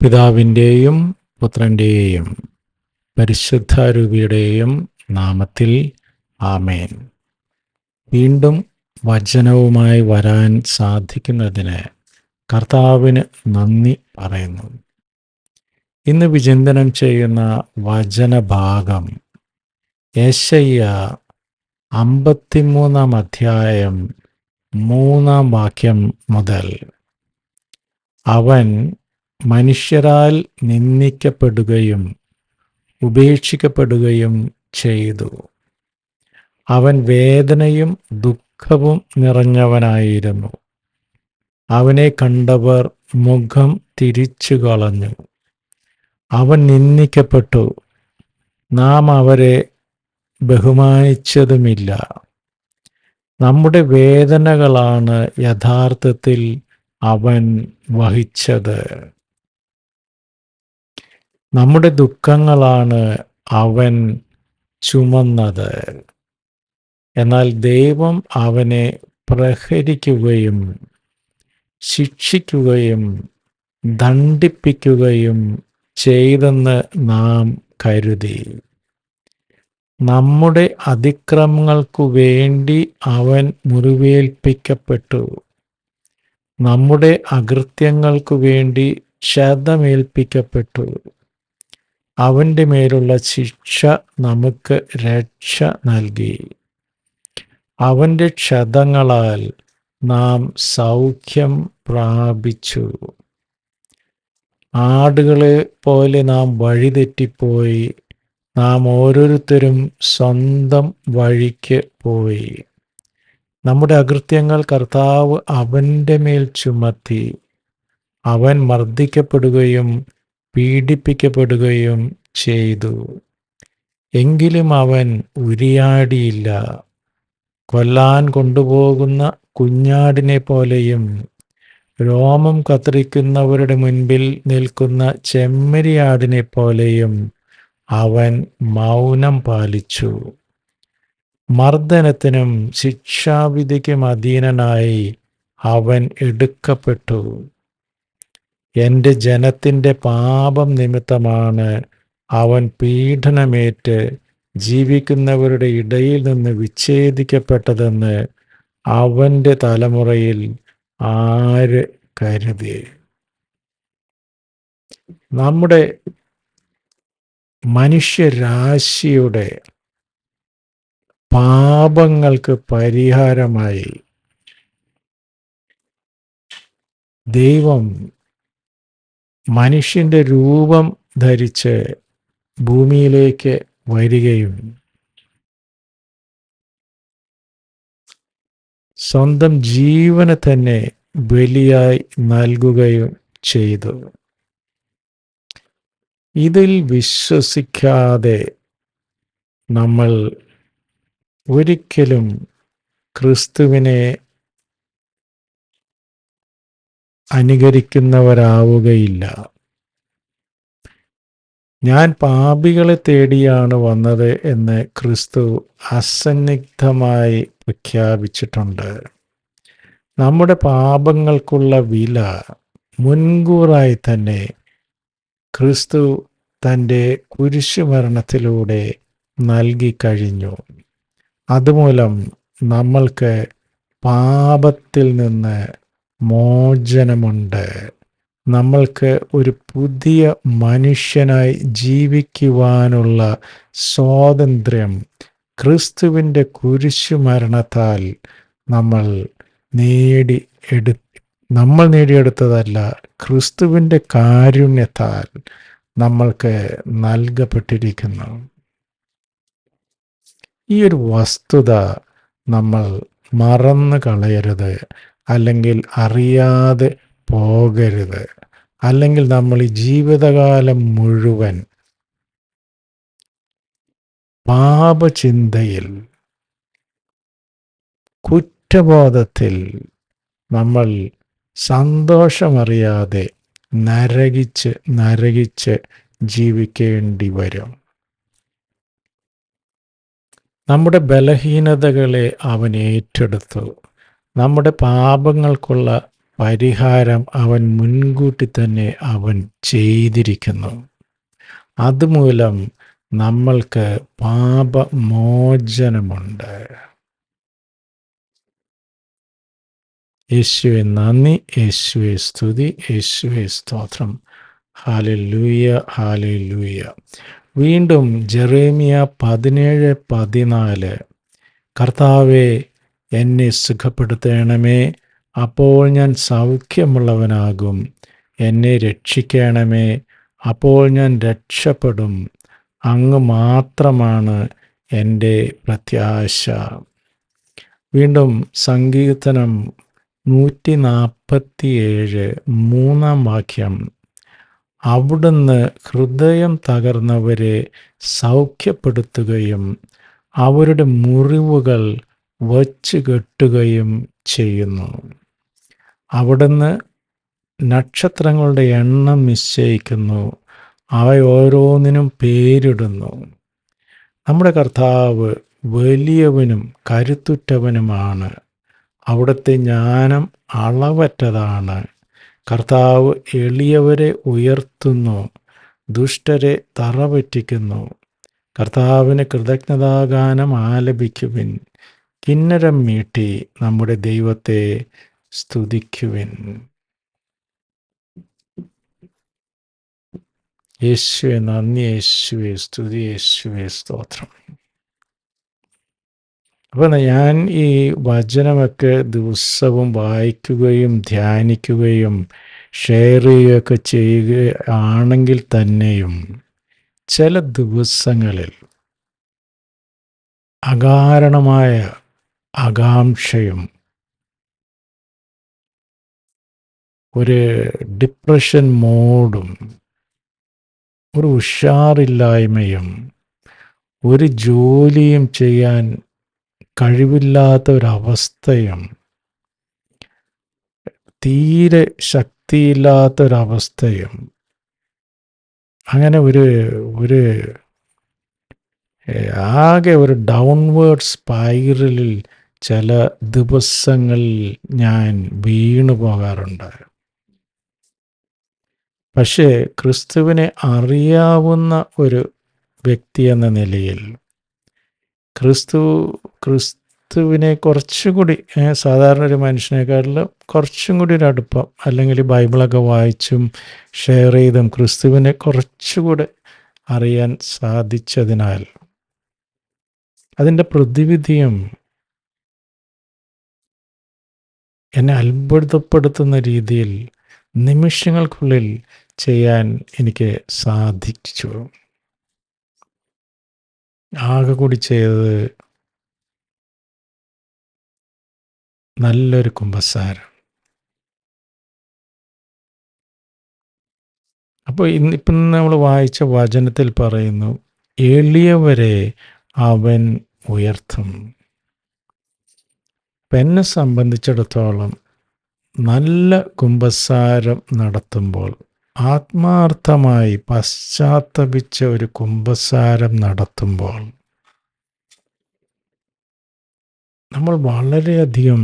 പിതാവിന്റെയും പുത്രന്റെയും പരിശുദ്ധാരൂപിയുടെയും നാമത്തിൽ ആമേൻ. വീണ്ടും വചനവുമായി വരാൻ സാധിക്കുന്നതിന് കർത്താവിന് നന്ദി പറയുന്നു. ഇന്ന് വിചിന്തനം ചെയ്യുന്ന വചനഭാഗം യേശയ്യ അമ്പത്തിമൂന്നാം അധ്യായം മൂന്നാം വാക്യം മുതൽ അവൻ മനുഷ്യരാൽ നിന്ദിക്കപ്പെടുകയും ഉപേക്ഷിക്കപ്പെടുകയും ചെയ്തു. അവൻ വേദനയും ദുഃഖവും നിറഞ്ഞവനായിരുന്നു. അവനെ കണ്ടവർ മുഖം തിരിച്ചു കളഞ്ഞു. അവൻ നിന്ദിക്കപ്പെട്ടു. നാം അവരെ ബഹുമാനിച്ചതുമില്ല. നമ്മുടെ വേദനകളാണ് യഥാർത്ഥത്തിൽ അവൻ വഹിച്ചത്. നമ്മുടെ ദുഃഖങ്ങളാണ് അവൻ ചുമന്നത്. എന്നാൽ ദൈവം അവനെ പ്രഹരിക്കുകയും ശിക്ഷിക്കുകയും ദണ്ഡിപ്പിക്കുകയും ചെയ്തെന്ന് നാം കരുതി. നമ്മുടെ അതിക്രമങ്ങൾക്കു വേണ്ടി അവൻ മുറിവേൽപ്പിക്കപ്പെട്ടു. നമ്മുടെ അകൃത്യങ്ങൾക്കു വേണ്ടി ക്ഷതമേൽപ്പിക്കപ്പെട്ടു അവന്റെ മേലുള്ള ശിക്ഷ നമുക്ക് രക്ഷ നൽകി. അവന്റെ ക്ഷതങ്ങളാൽ നാം സൗഖ്യം പ്രാപിച്ചു. ആടുകളെ പോലെ നാം വഴിതെറ്റിപ്പോയി. നാം ഓരോരുത്തരും സ്വന്തം വഴിക്ക് പോയി. നമ്മുടെ അകൃത്യങ്ങൾ കർത്താവ് അവന്റെ മേൽ ചുമത്തി. അവൻ മർദ്ദിക്കപ്പെടുകയും പീഡിപ്പിക്കപ്പെടുകയും ചെയ്തു. എങ്കിലും അവൻ ഉരിയാടിയില്ല. കൊല്ലാൻ കൊണ്ടുപോകുന്ന കുഞ്ഞാടിനെ പോലെയും രോമം കത്തിരിക്കുന്നവരുടെ മുൻപിൽ നിൽക്കുന്ന ചെമ്മരിയാടിനെ പോലെയും അവൻ മൗനം പാലിച്ചു. മർദ്ദനത്തിനും ശിക്ഷാവിധിക്കും അധീനനായി അവൻ എടുക്കപ്പെട്ടു. എന്റെ ജനത്തിന്റെ പാപം നിമിത്തമാണ് അവൻ പീഡനമേറ്റ് ജീവിക്കുന്നവരുടെ ഇടയിൽ നിന്ന് വിച്ഛേദിക്കപ്പെട്ടതെന്ന് അവന്റെ തലമുറയിൽ ആര് കരുതി? നമ്മുടെ മനുഷ്യരാശിയുടെ പാപങ്ങൾക്ക് പരിഹാരമായി ദൈവം മനുഷ്യന്റെ രൂപം ധരിച്ച് ഭൂമിയിലേക്ക് വരികയും സ്വന്തം ജീവനെ തന്നെ ബലിയായി നൽകുകയും ചെയ്തു. ഇതിൽ വിശ്വസിക്കാതെ നമ്മൾ ഒരിക്കലും ക്രിസ്തുവിനെ അനുകരിക്കുന്നവരാവുകയില്ല. ഞാൻ പാപികളെ തേടിയാണ് വന്നത് എന്ന് ക്രിസ്തു അസന്നിഗ്ധമായി പ്രഖ്യാപിച്ചിട്ടുണ്ട്. നമ്മുടെ പാപങ്ങൾക്കുള്ള വില മുൻകൂറായി തന്നെ ക്രിസ്തു തന്റെ കുരിശുമരണത്തിലൂടെ നൽകി കഴിഞ്ഞു അതുമൂലം നമ്മൾക്ക് പാപത്തിൽ നിന്ന് മോചനമുണ്ട്. നമ്മൾക്ക് ഒരു പുതിയ മനുഷ്യനായി ജീവിക്കുവാനുള്ള സ്വാതന്ത്ര്യം ക്രിസ്തുവിന്റെ കുരിശുമരണത്താൽ നമ്മൾ നേടി എടു നമ്മൾ നേടിയെടുത്തതല്ല ക്രിസ്തുവിന്റെ കാരുണ്യത്താൽ നമ്മൾക്ക് നൽകപ്പെട്ടിരിക്കുന്നു. ഈ ഒരു വസ്തുത നമ്മൾ മറന്നു കളയരുത് അല്ലെങ്കിൽ അറിയാതെ പോകരുത്. അല്ലെങ്കിൽ നമ്മൾ ഈ ജീവിതകാലം മുഴുവൻ പാപചിന്തയിൽ കുറ്റബോധത്തിൽ നമ്മൾ സന്തോഷമറിയാതെ നരകിച്ച് നരകിച്ച് ജീവിക്കേണ്ടി വരും. നമ്മുടെ ബലഹീനതകളെ അവൻ ഏറ്റെടുത്തു. നമ്മുടെ പാപങ്ങൾക്കുള്ള പരിഹാരം അവൻ മുൻകൂട്ടി തന്നെ അവൻ ചെയ്തിരിക്കുന്നു. അതുമൂലം നമ്മൾക്ക് പാപമോചനമുണ്ട്. യേശുവെ നന്ദി. യേശുവെ സ്തുതി. യേശുവെ സ്തോത്രം. ഹാലലൂയ ഹാലലൂയ വീണ്ടും ജെറേമിയ പതിനേഴ് പതിനാല്. കർത്താവെ എന്നെ സുഖപ്പെടുത്തണമേ. അപ്പോൾ ഞാൻ സൗഖ്യമുള്ളവനാകും. എന്നെ രക്ഷിക്കണമേ. അപ്പോൾ ഞാൻ രക്ഷപ്പെടും. അങ്ങ് മാത്രമാണ് എന്റെ പ്രത്യാശ. വീണ്ടും സങ്കീർത്തനം നൂറ്റി നാൽപ്പത്തിയേഴ് മൂന്നാം വാക്യം. അവിടുന്ന് ഹൃദയം തകർന്നവരെ സൗഖ്യപ്പെടുത്തുകയും അവരുടെ മുറിവുകൾ വച്ചു കെട്ടുകയും ചെയ്യുന്നു. അവിടുന്ന് നക്ഷത്രങ്ങളുടെ എണ്ണം നിശ്ചയിക്കുന്നു. അവ ഓരോന്നിനും പേരിടുന്നു. നമ്മുടെ കർത്താവ് വലിയവനും കരുത്തുറ്റവനുമാണ്. അവിടുത്തെ ജ്ഞാനം അളവറ്റതാണ്. കർത്താവ് എളിയവരെ ഉയർത്തുന്നു ദുഷ്ടരെ തറപറ്റിക്കുന്നു കർത്താവിന് കൃതജ്ഞതാഗാനം ആലപിക്കുവിൻ. കിന്നരം മീട്ടി നമ്മുടെ ദൈവത്തെ സ്തുതിക്കുവിൻ. യേശുവെ നന്ദി യേശുവെ സ്തുതി യേശുവെ സ്തോത്രം. അപ്പൊ ഞാൻ ഈ വചനമൊക്കെ ദിവസവും വായിക്കുകയും ധ്യാനിക്കുകയും ഷെയർ ചെയ്യുകയൊക്കെ ചെയ്യുക ആണെങ്കിൽ തന്നെയും ചില ദിവസങ്ങളിൽ അകാരണമായ ആകാംക്ഷയും. ഒരു ഡിപ്രഷൻ മോഡും ഒരു ഉഷാറില്ലായ്മയും ഒരു ജോലിയും ചെയ്യാൻ കഴിവില്ലാത്ത ഒരവസ്ഥയും തീരെ ശക്തിയില്ലാത്ത ഒരവസ്ഥയും അങ്ങനെ ഒരു ഒരു ആകെ ഒരു ഡൗൺവേർഡ് സ്പൈറലിൽ ചില ദിവസങ്ങളിൽ ഞാൻ വീണു പോകാറുണ്ട്. പക്ഷേ ക്രിസ്തുവിനെ അറിയാവുന്ന ഒരു വ്യക്തി എന്ന നിലയിൽ ക്രിസ്തു ക്രിസ്തുവിനെ കുറച്ചുകൂടി സാധാരണ ഒരു മനുഷ്യനെക്കാട്ടിലും കുറച്ചും കൂടി ഒരു അടുപ്പം അല്ലെങ്കിൽ ബൈബിളൊക്കെ വായിച്ചും ഷെയർ ചെയ്തും ക്രിസ്തുവിനെ കുറച്ചുകൂടി അറിയാൻ സാധിച്ചതിനാൽ അതിന്റെ പ്രതിവിധിയും എന്നെ അത്ഭുതപ്പെടുത്തുന്ന രീതിയിൽ നിമിഷങ്ങൾക്കുള്ളിൽ ചെയ്യാൻ എനിക്ക് സാധിച്ചു. ആകെ കൂടി ചെയ്തത് നല്ലൊരു കുംഭസാരം അപ്പോൾ ഇന്ന് ഇപ്പം നമ്മൾ വായിച്ച വചനത്തിൽ പറയുന്നു എളിയവരെ അവൻ ഉയർത്തും. അപ്പം എന്നെ സംബന്ധിച്ചിടത്തോളം നല്ല കുമ്പസാരം നടത്തുമ്പോൾ ആത്മാർത്ഥമായി പശ്ചാത്തപിച്ച ഒരു കുമ്പസാരം നടത്തുമ്പോൾ നമ്മൾ വളരെയധികം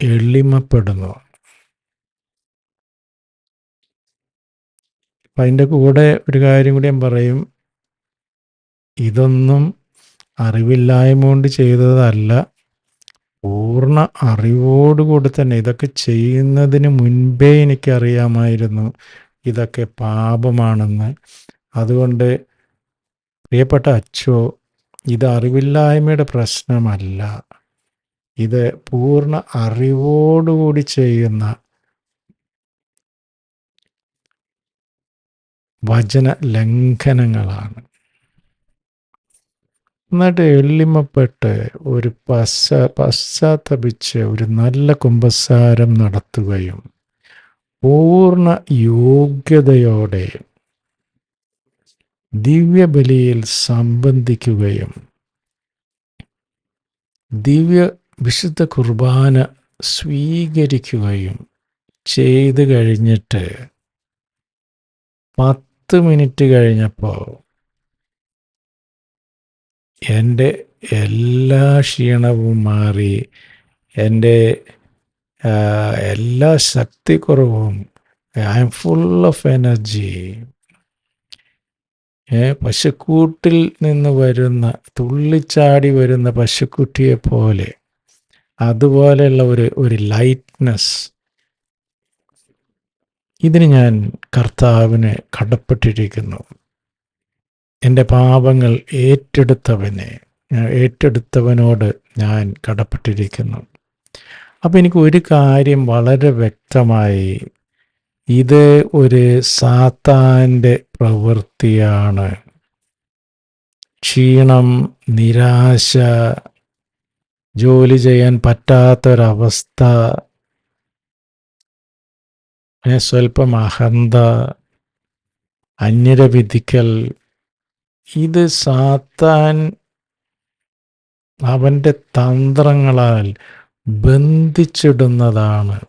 എളിമപ്പെടുന്നു. അപ്പം അതിന്റെ കൂടെ ഒരു കാര്യം കൂടി ഞാൻ പറയും. ഇതൊന്നും അറിവില്ലായ്മ കൊണ്ട് ചെയ്തതല്ല. പൂർണ അറിവോടുകൂടി തന്നെ ഇതൊക്കെ ചെയ്യുന്നതിന് മുൻപേ എനിക്കറിയാമായിരുന്നു ഇതൊക്കെ പാപമാണെന്ന്. അതുകൊണ്ട് പ്രിയപ്പെട്ട അച്ചോ ഇത് അറിവില്ലായ്മയുടെ പ്രശ്നമല്ല. ഇത് പൂർണ അറിവോടുകൂടി ചെയ്യുന്ന വചന ലംഘനങ്ങളാണ്. എന്നിട്ട് എള്ളിമപ്പെട്ട് ഒരു പശ്ച പശ്ചാത്തപിച്ച് ഒരു നല്ല കുമ്പസാരം നടത്തുകയും പൂർണ യോഗ്യതയോടെ ദിവ്യബലിയിൽ സംബന്ധിക്കുകയും ദിവ്യ വിശുദ്ധ കുർബാന സ്വീകരിക്കുകയും ചെയ്തു കഴിഞ്ഞിട്ട് പത്ത് മിനിറ്റ് കഴിഞ്ഞപ്പോൾ എന്റെ എല്ലാ ക്ഷീണവും മാറി എന്റെ എല്ലാ ശക്തിക്കുറവും I am full of energy. പശുക്കൂട്ടിൽ നിന്ന് വരുന്ന തുള്ളിച്ചാടി വരുന്ന പശുക്കുട്ടിയെ പോലെ അതുപോലെയുള്ള ഒരു ഒരു ലൈറ്റ്നെസ് ഇതിന് ഞാൻ കർത്താവിനെ കടപ്പെട്ടിരിക്കുന്നു. എന്റെ പാപങ്ങൾ ഏറ്റെടുത്തവനെ ഏറ്റെടുത്തവനോട് ഞാൻ കടപ്പെട്ടിരിക്കുന്നു. അപ്പം എനിക്ക് ഒരു കാര്യം വളരെ വ്യക്തമായി ഇത് ഒരു സാത്താന്റെ പ്രവൃത്തിയാണ്. ക്ഷീണം നിരാശ ജോലി ചെയ്യാൻ പറ്റാത്തൊരവസ്ഥ സ്വല്പം അഹന്ത അന്യരെ വിധിക്കൽ ഇത് സാത്താൻ അവന്റെ തന്ത്രങ്ങളാൽ ബന്ധിച്ചിടുന്നതാണ്.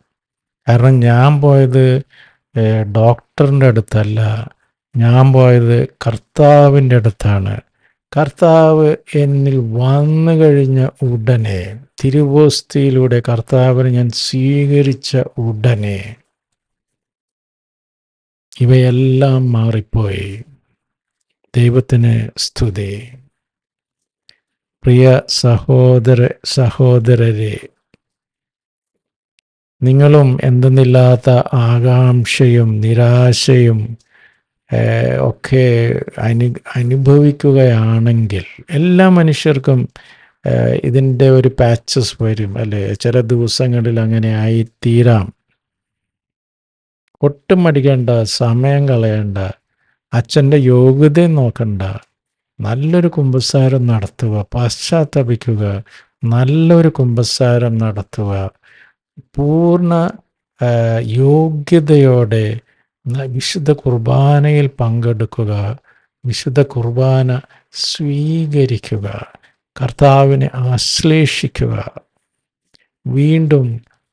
കാരണം ഞാൻ പോയത് ഡോക്ടറിന്റെ അടുത്തല്ല. ഞാൻ പോയത് കർത്താവിന്റെ അടുത്താണ്. കർത്താവ് എന്നിൽ വന്നു കഴിഞ്ഞ ഉടനെ തിരുവോസ്തിയിലൂടെ കർത്താവിനെ ഞാൻ സ്വീകരിച്ച ഉടനെ ഇവയെല്ലാം മാറിപ്പോയി. ദൈവത്തിന് സ്തുതി. പ്രിയ സഹോദര സഹോദരരെ നിങ്ങളും എന്തെന്നില്ലാത്ത ആകാംക്ഷയും നിരാശയും ഒക്കെ അനു അനുഭവിക്കുകയാണെങ്കിൽ എല്ലാ മനുഷ്യർക്കും ഇതിന്റെ ഒരു പാച്ചസ് വരും. അല്ലേ? ചില ദിവസങ്ങളിൽ അങ്ങനെ ആയിത്തീരാം. ഒട്ടും മടിക്കേണ്ട സമയം കളയണ്ട അച്ഛന്റെ യോഗ്യത നോക്കണ്ട. നല്ലൊരു കുമ്പസാരം നടത്തുക പശ്ചാത്തപിക്കുക നല്ലൊരു കുമ്പസാരം നടത്തുക പൂർണ യോഗ്യതയോടെ വിശുദ്ധ കുർബാനയിൽ പങ്കെടുക്കുക വിശുദ്ധ കുർബാന സ്വീകരിക്കുക കർത്താവിനെ ആശ്ലേഷിക്കുക. വീണ്ടും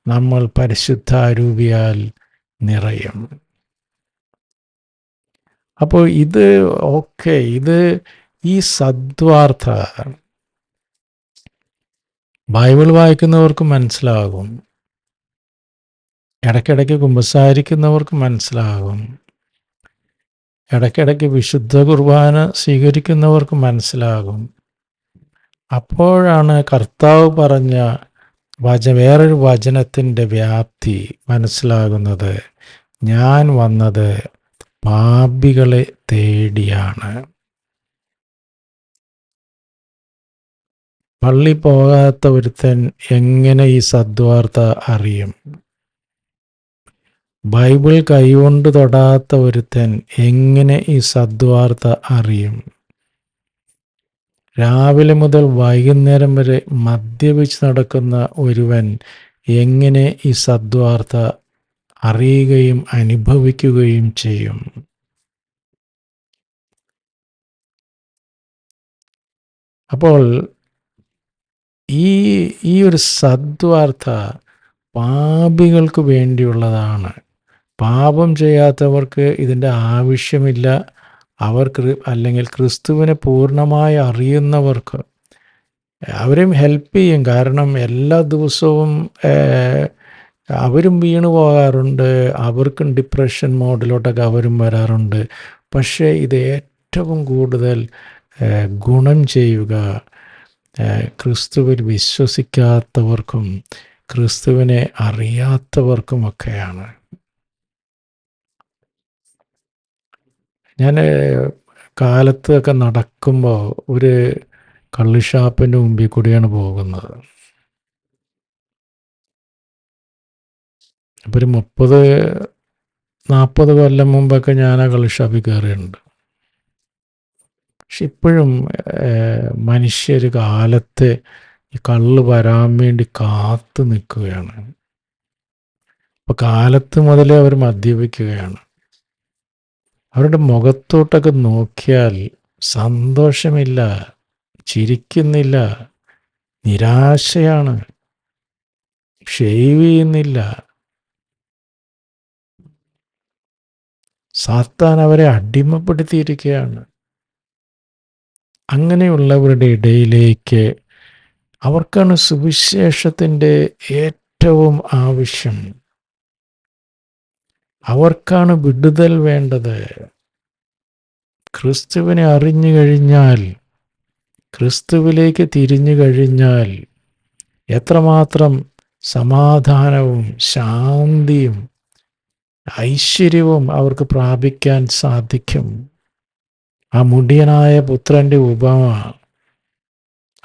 നമ്മൾ പരിശുദ്ധാരൂപിയാൽ നിറയും. അപ്പോൾ ഇത് ഓക്കെ ഇത് ഈ സദ്വാർത്ഥ. ബൈബിൾ വായിക്കുന്നവർക്ക് മനസ്സിലാകും. ഇടയ്ക്കിടയ്ക്ക് കുമ്പസാരിക്കുന്നവർക്ക് മനസ്സിലാകും. ഇടയ്ക്കിടയ്ക്ക് വിശുദ്ധ കുർബാന സ്വീകരിക്കുന്നവർക്ക് മനസ്സിലാകും. അപ്പോഴാണ് കർത്താവ് പറഞ്ഞ വച വേറൊരു വചനത്തിന്റെ വ്യാപ്തി മനസ്സിലാകുന്നത്. ഞാൻ വന്നത് പാപികളെ തേടിയാണ്. പള്ളി പോകാത്ത ഒരുത്തൻ എങ്ങനെ ഈ സദ്വാർത്ത അറിയും? ബൈബിൾ കൈകൊണ്ട് തൊടാത്ത ഒരുത്തൻ എങ്ങനെ ഈ സദ്വാർത്ത അറിയും? രാവിലെ മുതൽ വൈകുന്നേരം വരെ മദ്യപിച്ച് നടക്കുന്ന ഒരുവൻ എങ്ങനെ ഈ സദ്വാർത്ത അറിയുകയും അനുഭവിക്കുകയും ചെയ്യും. അപ്പോൾ ഈ ഈ ഒരു സദ്വാർത്ത പാപികൾക്ക് വേണ്ടിയുള്ളതാണ്. പാപം ചെയ്യാത്തവർക്ക് ഇതിന്റെ ആവശ്യമില്ല. അവർ അല്ലെങ്കിൽ ക്രിസ്തുവിനെ പൂർണമായി അറിയുന്നവർക്ക് അവരെയും ഹെൽപ്പ് ചെയ്യും. കാരണം എല്ലാ ദിവസവും അവരും വീണു പോകാറുണ്ട് അവർക്കും ഡിപ്രഷൻ മോഡിലോട്ടൊക്കെ അവരും വരാറുണ്ട്. പക്ഷേ ഇത് ഏറ്റവും കൂടുതൽ ഗുണം ചെയ്യുക ക്രിസ്തുവിൽ വിശ്വസിക്കാത്തവർക്കും ക്രിസ്തുവിനെ അറിയാത്തവർക്കുമൊക്കെയാണ്. ഞാൻ കാലത്തൊക്കെ നടക്കുമ്പോൾ ഒരു കള്ളിഷാപ്പിന്റെ മുമ്പിൽ കൂടിയാണ് പോകുന്നത്. അപ്പോൾ ഒരു മുപ്പത് നാൽപ്പത് കൊല്ലം മുമ്പൊക്കെ ഞാൻ ആ കളിഷാപ്പിൽ കയറിയിട്ടുണ്ട്. പക്ഷെ ഇപ്പോഴും മനുഷ്യർ കാലത്തെ ഈ കള്ള് വരാൻ വേണ്ടി കാത്തു നിൽക്കുകയാണ്. അപ്പോൾ കാലത്ത് മുതലേ അവർ മദ്യപിക്കുകയാണ്. അവരുടെ മുഖത്തോട്ടൊക്കെ നോക്കിയാൽ സന്തോഷമില്ല ചിരിക്കുന്നില്ല നിരാശയാണ്. ഷെയ്വ് ചെയ്യുന്നില്ല. സാത്താൻ അവരെ അടിമപ്പെടുത്തിയിരിക്കുകയാണ്. അങ്ങനെയുള്ളവരുടെ ഇടയിലേക്ക് അവർക്കാണ് സുവിശേഷത്തിന്റെ ഏറ്റവും ആവശ്യം. അവർക്കാണ് വിടുതൽ വേണ്ടത്. ക്രിസ്തുവിനെ അറിഞ്ഞു കഴിഞ്ഞാൽ ക്രിസ്തുവിലേക്ക് തിരിഞ്ഞു കഴിഞ്ഞാൽ എത്രമാത്രം സമാധാനവും ശാന്തിയും ഐശ്വര്യവും അവർക്ക് പ്രാപിക്കാൻ സാധിക്കും. ആ മുടിയനായ പുത്രന്റെ ഉപമ.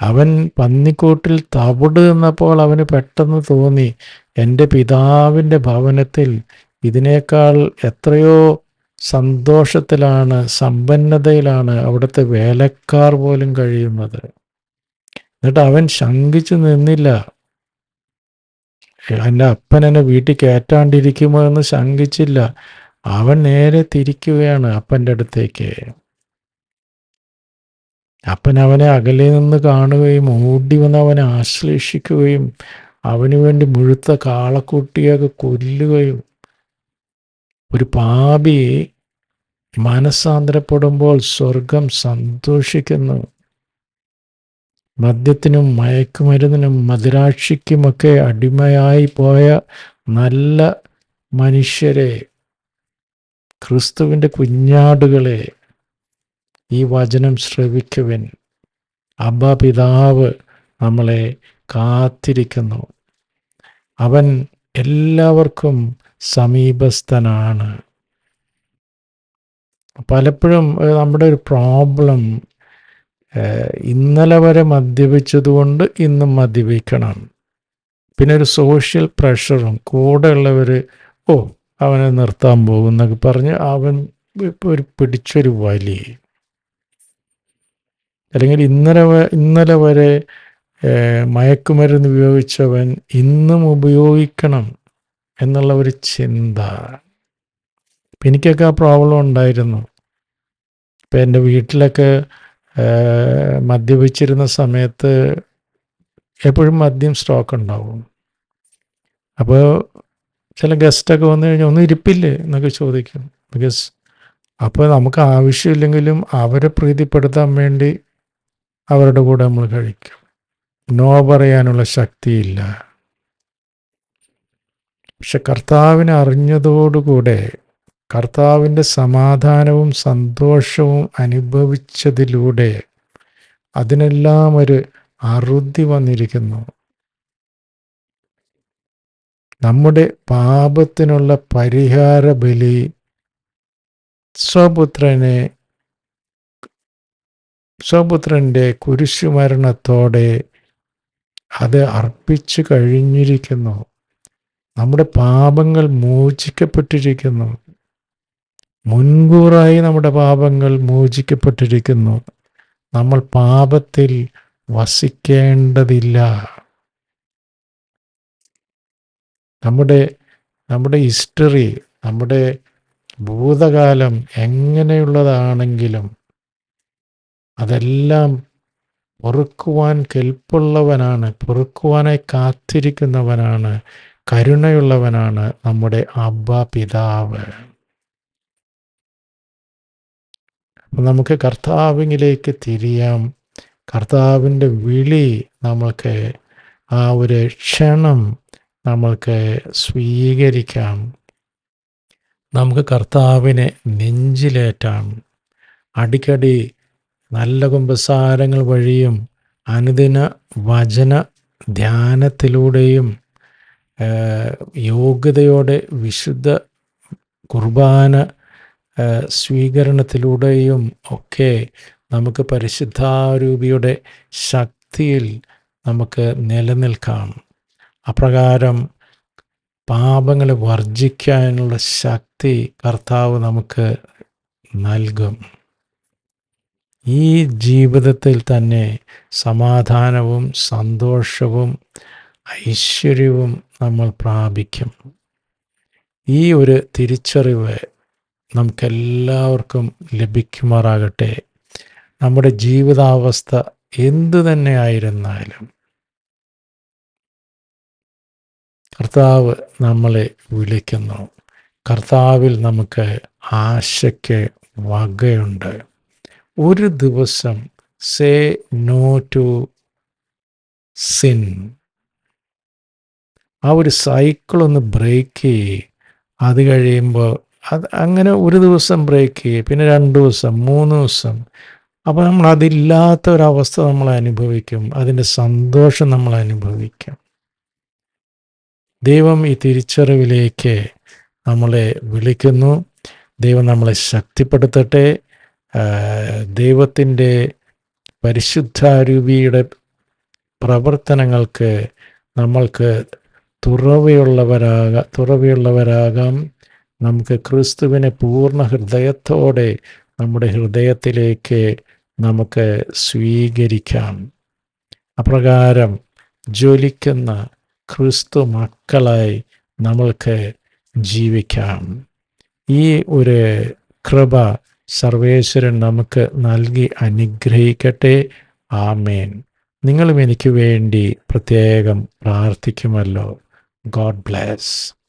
അവൻ പന്നിക്കൂട്ടിൽ തവിട് നിന്നപ്പോൾ അവന് പെട്ടെന്ന് തോന്നി എന്റെ പിതാവിന്റെ ഭവനത്തിൽ ഇതിനേക്കാൾ എത്രയോ സന്തോഷത്തിലാണ് സമ്പന്നതയിലാണ് അവിടുത്തെ വേലക്കാർ പോലും കഴിയുന്നത്. എന്നിട്ട് അവൻ ശങ്കിച്ചു നിന്നില്ല. എന്റെ അപ്പൻ എന്നെ വീട്ടിൽ കയറ്റാണ്ടിരിക്കുമോ എന്ന് ശങ്കിച്ചില്ല. അവൻ നേരെ തിരിക്കുകയാണ് അപ്പന്റെ അടുത്തേക്ക്. അപ്പൻ അവനെ അകലെ നിന്ന് കാണുകയും ഓടി വന്ന് അവനെ ആശ്ലേഷിക്കുകയും അവന് വേണ്ടി മുഴുത്ത കാളക്കുട്ടിയൊക്കെ കൊല്ലുകയും ഒരു പാപി മനസ്സാന്തരപ്പെടുമ്പോൾ സ്വർഗം സന്തോഷിക്കുന്നു. മദ്യത്തിനും മയക്കുമരുന്നിനും മദിരാക്ഷിക്കുമൊക്കെ അടിമയായി പോയ നല്ല മനുഷ്യരെ ക്രിസ്തുവിന്റെ കുഞ്ഞാടുകളെ ഈ വചനം ശ്രവിക്കുവിൻ. അബ്ബ പിതാവ് നമ്മളെ കാത്തിരിക്കുന്നു. അവൻ എല്ലാവർക്കും സമീപസ്ഥനാണ്. പലപ്പോഴും നമ്മുടെ ഒരു പ്രോബ്ലം ഇന്നലെ വരെ മദ്യപിച്ചതുകൊണ്ട് ഇന്നും മദ്യപിക്കണം. പിന്നെ ഒരു സോഷ്യൽ പ്രഷറും കൂടെ ഉള്ളവർ ഓ അവനെ നിർത്താൻ പോകും എന്നൊക്കെ പറഞ്ഞ് അവൻ ഒരു പിടിച്ചൊരു വലി. അല്ലെങ്കിൽ ഇന്നലെ ഇന്നലെ വരെ മയക്കുമരുന്ന് ഉപയോഗിച്ചവൻ ഇന്നും ഉപയോഗിക്കണം എന്നുള്ള ഒരു ചിന്ത. എനിക്കൊക്കെ ആ പ്രോബ്ലം ഉണ്ടായിരുന്നു. ഇപ്പം എന്റെ വീട്ടിലൊക്കെ മദ്യപിച്ചിരുന്ന സമയത്ത് എപ്പോഴും മദ്യം സ്റ്റോക്ക് ഉണ്ടാവും. അപ്പോൾ ചില ഗസ്റ്റൊക്കെ വന്നു കഴിഞ്ഞാൽ ഒന്നും ഇരിപ്പില്ലേ? എന്നൊക്കെ ചോദിക്കും. ബിക്കോസ് അപ്പോൾ നമുക്ക് ആവശ്യമില്ലെങ്കിലും അവരെ പ്രീതിപ്പെടുത്താൻ വേണ്ടി അവരുടെ കൂടെ നമ്മൾ കഴിക്കും. നോ പറയാനുള്ള ശക്തിയില്ല. പക്ഷെ കർത്താവിനെ അറിഞ്ഞതോടുകൂടെ കർത്താവിന്റെ സമാധാനവും സന്തോഷവും അനുഭവിച്ചതിലൂടെ അതിനെല്ലാം ഒരു അറുതി വന്നിരിക്കുന്നു. നമ്മുടെ പാപത്തിനുള്ള പരിഹാര ബലി സ്വപുത്രനെ സ്വപുത്രന്റെ കുരിശുമരണത്തോടെ അത് അർപ്പിച്ചു കഴിഞ്ഞിരിക്കുന്നു. നമ്മുടെ പാപങ്ങൾ മോചിക്കപ്പെട്ടിരിക്കുന്നു. മുൻകൂറായി നമ്മുടെ പാപങ്ങൾ മോചിക്കപ്പെട്ടിരിക്കുന്നു. നമ്മൾ പാപത്തിൽ വസിക്കേണ്ടതില്ല. നമ്മുടെ നമ്മുടെ ഹിസ്റ്ററി നമ്മുടെ ഭൂതകാലം എങ്ങനെയുള്ളതാണെങ്കിലും അതെല്ലാം പൊറുക്കുവാൻ കെൽപ്പുള്ളവനാണ് പൊറുക്കുവാനായി കാത്തിരിക്കുന്നവനാണ് കരുണയുള്ളവനാണ് നമ്മുടെ അബ്ബ പിതാവ്. അപ്പം നമുക്ക് കർത്താവിലേക്ക് തിരിയാം. കർത്താവിന്റെ വിളി നമ്മൾക്ക് ആ ഒരു ക്ഷണം നമ്മൾക്ക് സ്വീകരിക്കാം. നമുക്ക് കർത്താവിനെ നെഞ്ചിലേറ്റാം. അടിക്കടി നല്ല കുമ്പസാരങ്ങൾ വഴിയും അനുദിന വചന ധ്യാനത്തിലൂടെയും യോഗ്യതയോടെ വിശുദ്ധ കുർബാന സ്വീകരണത്തിലൂടെയും ഒക്കെ നമുക്ക് പരിശുദ്ധാരൂപിയുടെ ശക്തിയിൽ നമുക്ക് നിലനിൽക്കാം. അപ്രകാരം പാപങ്ങളെ വർജിക്കാനുള്ള ശക്തി കർത്താവ് നമുക്ക് നൽകും. ഈ ജീവിതത്തിൽ തന്നെ സമാധാനവും സന്തോഷവും ഐശ്വര്യവും നമ്മൾ പ്രാപിക്കും. ഈ ഒരു തിരിച്ചറിവ് നമുക്കെല്ലാവർക്കും ലഭിക്കുമാറാകട്ടെ. നമ്മുടെ ജീവിതാവസ്ഥ എന്തു തന്നെ ആയിരുന്നാലും. കർത്താവ് നമ്മളെ വിളിക്കുന്നു. കർത്താവിൽ നമുക്ക് ആശയ്ക്ക് വകയുണ്ട്. ഒരു ദിവസം സേ നോ ടു സിൻ ആ ഒരു സൈക്കിൾ ഒന്ന് ബ്രേക്ക് ചെയ്യേ. അത് കഴിയുമ്പോൾ അത് അങ്ങനെ ഒരു ദിവസം ബ്രേക്ക് ചെയ്യുക പിന്നെ രണ്ട് ദിവസം മൂന്ന് ദിവസം. അപ്പോൾ നമ്മൾ അതില്ലാത്ത ഒരവസ്ഥ നമ്മൾ അനുഭവിക്കും. അതിന്റെ സന്തോഷം നമ്മൾ അനുഭവിക്കും. ദൈവം ഈ തിരിച്ചറിവിലേക്ക് നമ്മളെ വിളിക്കുന്നു. ദൈവം നമ്മളെ ശക്തിപ്പെടുത്തട്ടെ. ദൈവത്തിന്റെ പരിശുദ്ധാരൂപിയുടെ പ്രവർത്തനങ്ങൾക്ക് നമ്മൾക്ക് തുറവയുള്ളവരാകാം തുറവയുള്ളവരാകാം. നമുക്ക് ക്രിസ്തുവിനെ പൂർണ ഹൃദയത്തോടെ നമ്മുടെ ഹൃദയത്തിലേക്ക് നമുക്ക് സ്വീകരിക്കാം. അപ്രകാരം ജ്വലിക്കുന്ന ക്രിസ്തു മക്കളായി നമ്മൾക്ക് ജീവിക്കാം. ഈ ഒരു കൃപ സർവേശ്വരൻ നമുക്ക് നൽകി അനുഗ്രഹിക്കട്ടെ. ആമേൻ. നിങ്ങളും എനിക്ക് വേണ്ടി പ്രത്യേകം പ്രാർത്ഥിക്കുമല്ലോ. God bless.